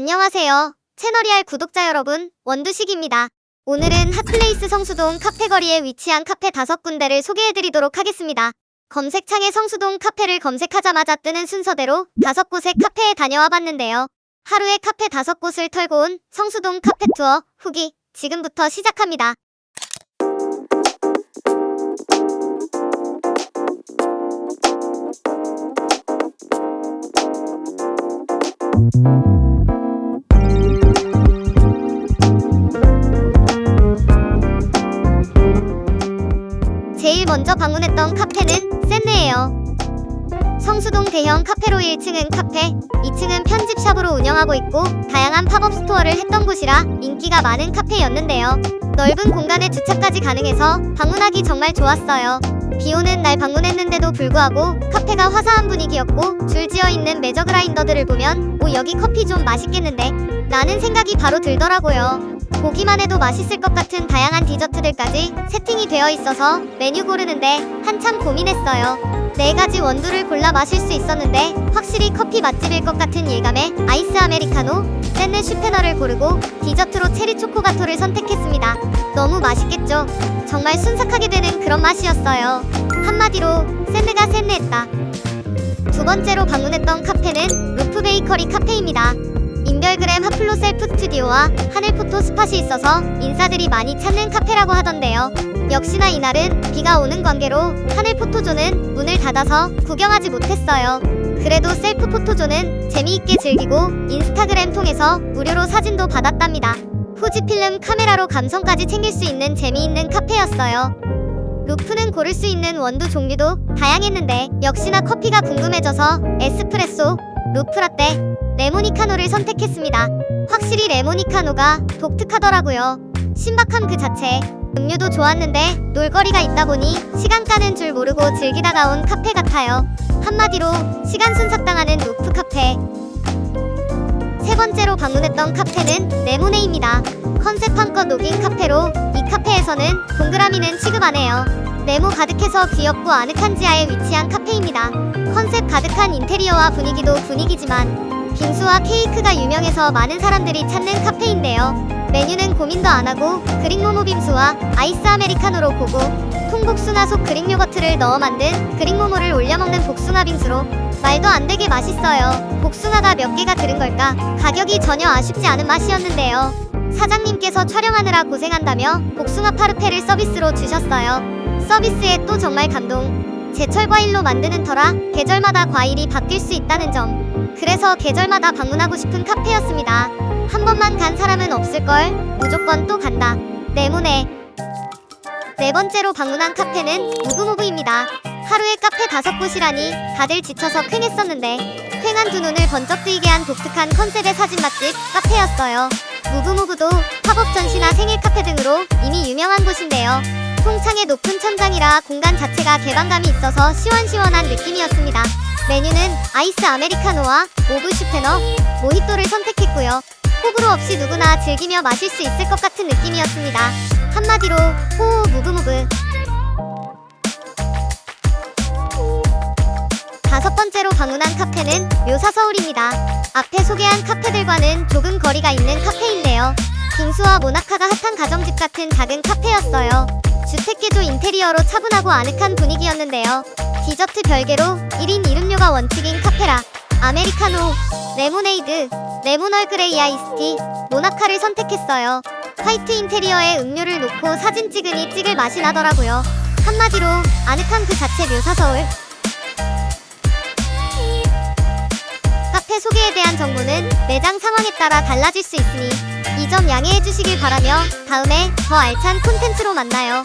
안녕하세요. 채널이알 구독자 여러분, 원두식입니다. 오늘은 핫플레이스 성수동 카페거리에 위치한 카페 다섯 군데를 소개해드리도록 하겠습니다. 검색창에 성수동 카페를 검색하자마자 뜨는 순서대로 다섯 곳의 카페에 다녀와 봤는데요. 하루에 카페 다섯 곳을 털고 온 성수동 카페 투어 후기 지금부터 시작합니다. 먼저 방문했던 카페는 샌네예요. 성수동 대형 카페로 1층은 카페, 2층은 편집샵으로 운영하고 있고 다양한 팝업 스토어를 했던 곳이라 인기가 많은 카페였는데요. 넓은 공간에 주차까지 가능해서 방문하기 정말 좋았어요. 비 오는 날 방문했는데도 불구하고 카페가 화사한 분위기였고 줄지어 있는 메저 그라인더들을 보면 오 여기 커피 좀 맛있겠는데 라는 생각이 바로 들더라고요. 보기만 해도 맛있을 것 같은 다양한 디저트들까지 세팅이 되어 있어서 메뉴 고르는데 한참 고민했어요. 네 가지 원두를 골라 마실 수 있었는데 확실히 커피 맛집일 것 같은 예감에 아이스 아메리카노, 샌네 슈페너를 고르고 디저트로 체리 초코가토를 선택했습니다. 너무 맛있겠죠? 정말 순삭하게 되는 그런 맛이었어요. 한마디로 샌네가 샌네했다. 두 번째로 방문했던 카페는 루프 베이커리 카페입니다. 인별그램 하플로 셀프 스튜디오와 하늘 포토 스팟이 있어서 인사들이 많이 찾는 카페라고 하던데요. 역시나 이날은 비가 오는 관계로 하늘 포토존은 문을 닫아서 구경하지 못했어요. 그래도 셀프 포토존은 재미있게 즐기고 인스타그램 통해서 무료로 사진도 받았답니다. 후지필름 카메라로 감성까지 챙길 수 있는 재미있는 카페였어요. 루프는 고를 수 있는 원두 종류도 다양했는데 역시나 커피가 궁금해져서 에스프레소, 루프라떼, 레모니카노를 선택했습니다. 확실히 레모니카노가 독특하더라고요. 신박함 그 자체. 음료도 좋았는데 놀거리가 있다 보니 시간 가는 줄 모르고 즐기다가 온 카페 같아요. 한마디로 시간 순삭당하는 루프 카페. 세 번째로 방문했던 카페는 네모네입니다. 컨셉 한껏 녹인 카페로 이 카페에서는 동그라미는 취급 안 해요. 네모 가득해서 귀엽고 아늑한 지하에 위치한 카페입니다. 컨셉 가득한 인테리어와 분위기도 분위기지만 빙수와 케이크가 유명해서 많은 사람들이 찾는 카페인데요. 메뉴는 고민도 안 하고 그릭 모모 빙수와 아이스 아메리카노로 보고 통복숭아 속 그릭 요거트를 넣어 만든 그릭 모모를 올려 먹는 복숭아 빙수로 말도 안 되게 맛있어요. 복숭아가 몇 개가 들은 걸까? 가격이 전혀 아쉽지 않은 맛이었는데요. 사장님께서 촬영하느라 고생한다며 복숭아 파르페를 서비스로 주셨어요. 서비스에 또 정말 감동. 제철 과일로 만드는 터라 계절마다 과일이 바뀔 수 있다는 점. 그래서 계절마다 방문하고 싶은 카페였습니다. 한 번만 간 사람은 없을걸? 무조건 또 간다. 때문에. 네 번째로 방문한 카페는 무브무브입니다. 하루에 카페 다섯 곳이라니 다들 지쳐서 퀭했었는데 퀭한 두 눈을 번쩍 뜨이게 한 독특한 컨셉의 사진 맛집 카페였어요. 무브무브도 팝업 전시나 생일 카페 등으로 이미 유명한 곳인데요. 통창의 높은 천장이라 공간 자체가 개방감이 있어서 시원시원한 느낌이었습니다. 메뉴는 아이스 아메리카노와 모브 슈페너, 모히또를 선택했고요. 호불호 없이 누구나 즐기며 마실 수 있을 것 같은 느낌이었습니다. 한마디로 호호 무브무브. 다섯 번째로 방문한 카페는 묘사 서울입니다. 앞에 소개한 카페들과는 조금 거리가 있는 카페인데요. 빙수와 모나카가 핫한 가정집 같은 작은 카페였어요. 주택개조 인테리어로 차분하고 아늑한 분위기였는데요. 디저트 별개로 1인 1음료가 원칙인 카페라. 아메리카노, 레모네이드, 레몬 얼그레이 아이스티, 모나카를 선택했어요. 화이트 인테리어에 음료를 놓고 사진 찍으니 찍을 맛이 나더라고요. 한마디로 아늑함 그 자체 묘사 서울. 카페 소개에 대한 정보는 매장 상황에 따라 달라질 수 있으니 이 점 양해해 주시길 바라며 다음에 더 알찬 콘텐츠로 만나요.